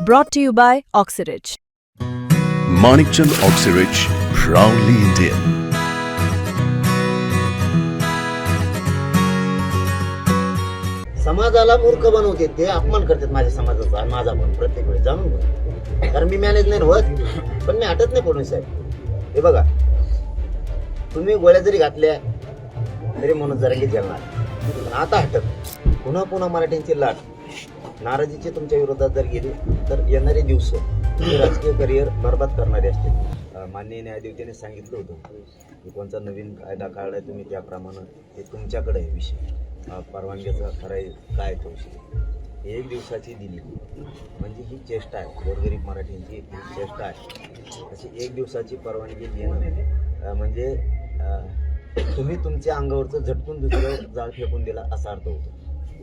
Brought to you by Oxyridge. Manikchand Oxyrich, proudly Indian. समाजाला मूर्ख बनवते ते अपमान करतात माझ्या समाजाचा आणि माझा पण प्रत्येक वेळी जाणून घे. कारण मी मॅनेज नाही होत पण मी हटत नाही फडणवीस साहेब हे बघा तुम्ही गोळ्या जरी घातल्या तरी म्हणून जरा की जेलणार पण आता हटत पुन्हा पुन्हा मराठ्यांची लाट नाराजीची तुमच्या विरोधात जर गेली तर येणारे दिवस राजकीय करिअर बरबाद करणारे असतील. मान्य माननीय न्यायदेवतेने सांगितलं होतं की कोणता नवीन कायदा काढलाय तुम्ही त्याप्रमाणे ते तुमच्याकडे आहे विषय. परवानगीचा खराय काय तो विषय. एक दिवसाची दिली. म्हणजे ही चेष्टा आहे. गोरगरीब मराठींची ही चेष्टा आहे. अशी एक दिवसाची परवानगी देणं. म्हणजे तुम्ही तुमच्या अंगावरचं झटकून दुसरं जाळ फेकून दिला असा अर्थ होतो.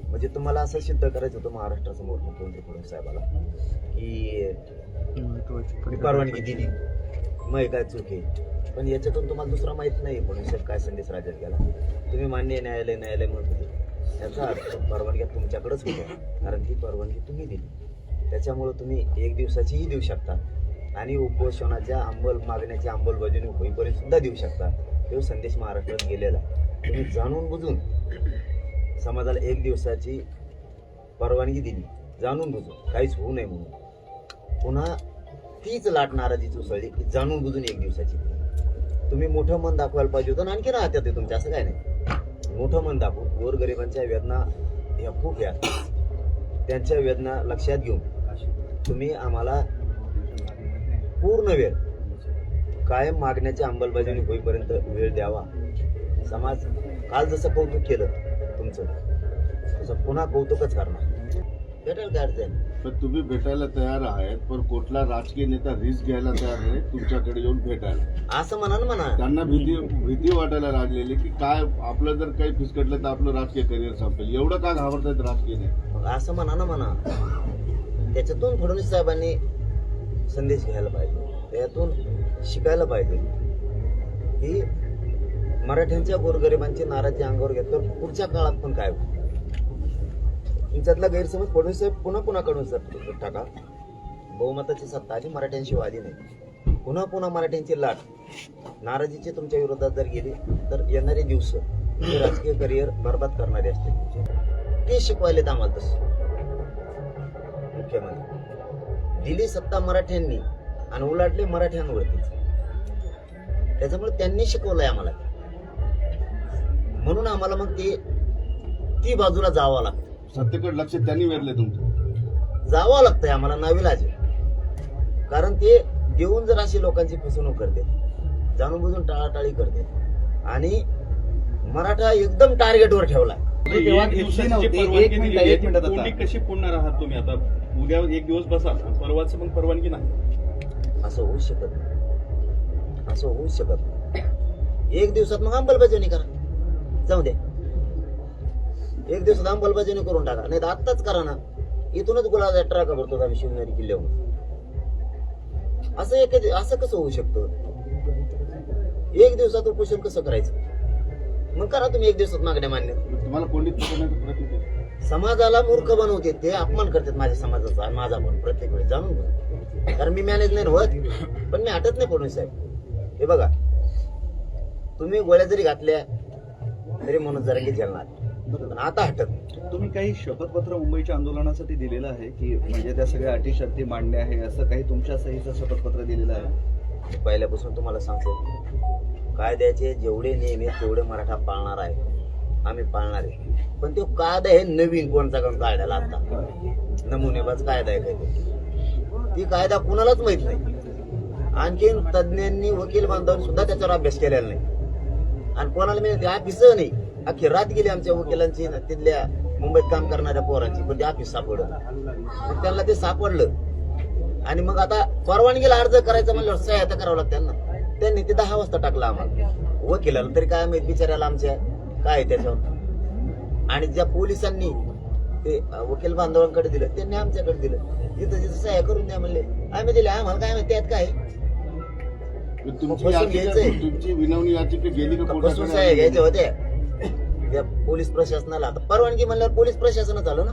म्हणजे तुम्हाला असं सिद्ध करायचं होतं महाराष्ट्रासमोर मुख्यमंत्री फडणवीस साहेबाला की मी परवानगी दिली. मग काय चूक आहे? पण याच्यातून तुम्हाला दुसरा माहीत नाही फडणवीस साहेब काय संदेश राज्यात गेला. तुम्ही मान्य न्यायालय न्यायालय म्हणत होते. याचा अर्थ परवानग्या तुमच्याकडेच होत्या कारण ती परवानगी तुम्ही दिली. त्याच्यामुळं तुम्ही एक दिवसाचीही देऊ शकता. आणि उपोषणाच्या अंमल मागण्याची अंमलबजावणी होईपर्यंत सुद्धा देऊ शकता. तो संदेश महाराष्ट्रात गेलेला. तुम्ही जाणून बुजून समाजाला एक दिवसाची परवानगी दिली. जाणून बुजून. काहीच होऊ नये म्हणून. पुन्हा तीच लाट नाराजीची उसळली की जाणून बुजून एक दिवसाची तुम्ही मोठं मन दाखवायला पाहिजे होतं आणखी राहत्या ते तुमच्या असं काय नाही. मोठं मन दाखवून गोरगरिबांच्या वेदना ह्या खूप या त्यांच्या वेदना लक्षात घेऊन तुम्ही आम्हाला पूर्ण वेळ कायम मागण्याची अंमलबजावणी होईपर्यंत वेळ द्यावा. समाज काल जसं कौतुक केलं तुमचं तसं पुन्हा कौतुकच करणार. भेटेल काय अडचण पण तुम्ही भेटायला तयार आहेत पण कुठला राजकीय नेता रिस्क घ्यायला तयार नाही तुमच्याकडे येऊन भेटायला. असं म्हणा ना म्हणा. त्यांना भीती भीती वाटायला लागलेली की काय आपलं जर काही फिसकटलं तर आपलं राजकीय करिअर संपेल. एवढं का घाबरतायत राजकीय नेते? मग असं म्हणा ना म्हणा. त्याच्यातून फडणवीस साहेबांनी संदेश घ्यायला पाहिजे. त्यातून शिकायला पाहिजे. की मराठ्यांच्या गोरगरिबांची नाराजी अंगावर घेतल्यावर पुढच्या काळात पण काय होईल? तुमच्यातला गैरसमज फडणवीस साहेब पुन्हा पुन्हा काढून सर? टाका. बहुमताची सत्ता आली मराठ्यांशी वादी नाही. पुन्हा पुन्हा मराठ्यांची लाट. नाराजीची तुमच्या विरोधात जर गेली तर येणारे दिवस राजकीय करिअर बरबाद करणारे असतील तुमचे. ते शिकवायलेत आम्हाला तसं. मुख्यमंत्री. दिली सत्ता मराठ्यांनी आणि उलाटले मराठ्यांवरतीच त्याच्यामुळे त्यांनी शिकवलंय आम्हाला. म्हणून आम्हाला मग ते ती बाजूला जावं लागतं. सत्तेकडे लक्ष त्यांनी वेधले तुमचं. जावं लागतंय आम्हाला नाविलाज आहे. कारण ते देऊन जर अशी लोकांची फसवणूक करते जाणून बुजून टाळाटाळी करते. आणि मराठा एकदम टार्गेटवर ठेवला तेव्हा घेतली नव्हती. एक मिनिट, एक मिनिट आता. कोंडी कशी पुरणार आहात तुम्ही? आता उद्या एक दिवस बसा परवाच मग परवानगी नाही. असं होऊ शकत नाही. असं होऊ शकत नाही. एक दिवसात मग अंमलबजावणी करा. जाऊ दे. एक दिवसात अंमलबजावणी करून टाका. नाही तर आत्ताच करा ना. इथूनच गुलाब ट्रका भरतो आम्ही शिवनेरी किल्ल्यावर. असं एक असं कसं होऊ शकतं? एक दिवसात उपोषण कसं करायचं? मग करा तुम्ही एक दिवसात मागण्या मान्य. तुम्हाला केला समाजाला मूर्ख बनवते. ते अपमान करतात माझ्या समाजाचा आणि माझा पण प्रत्येक वेळी. जाणून घे. कारण मी मॅनेज नाही होत. पण मी हटत नाही फडणवीस साहेब. हे बघा. तुम्ही गोळ्या जरी घातल्या तरी म्हणून जरा की झेलणार. पण आता हटत तुम्ही काही शपथपत्र मुंबईच्या आंदोलनासाठी दिलेलं आहे की म्हणजे त्या सगळ्या अटी शर्ती मांडणे आहे असं काही तुमच्या सहीचं शपथपत्र दिलेलं आहे? पहिल्यापासून तुम्हाला सांगतो कायद्याचे जेवढे नियम आहेत तेवढे मराठा पाळणार आहे. आम्ही पाळणार आहे. पण तो कायदा हे नवीन कोणचा कोण कायद्याला आता. नमुनेबाज कायदा आहे काही ती कायदा कुणालाच माहीत नाही. आणखीन तज्ज्ञांनी वकील बांधवांनी सुद्धा त्याच्यावर अभ्यास केलेला नाही. आणि कोणाला मी ते ऑफिस नाही. अख्खी रात गेली आमच्या वकिलांची तिथल्या मुंबईत काम करणाऱ्या पोरांची. पण ते ऑफिस सापडलं. त्यांना ते सापडलं. आणि मग आता परवानगीला अर्ज करायचा म्हणल्यावर सहायता करावं लागतं त्यांना. त्यांनी ते दहा वाजता टाकलं आम्हाला. वकिलाला तरी काय माहीत बिचाऱ्याला आमच्या काय आहे त्याच्यावर. आणि ज्या पोलिसांनी ते वकील बांधवांकडे दिलं त्यांनी आमच्याकडे दिलं. जिथं जिथं सह्या करून द्या म्हणले. आम्ही दिले आम्हाला काय माहिती त्यात काय तुमची बसून याचिका घ्यायचंय. तुमची विनवणी याचिका गेली का बसून सहाय्य कोर्टाकडे घ्यायचे होते. त्या पोलीस प्रशासनाला. आता परवानगी म्हणल्यावर पोलीस प्रशासनच आलं ना?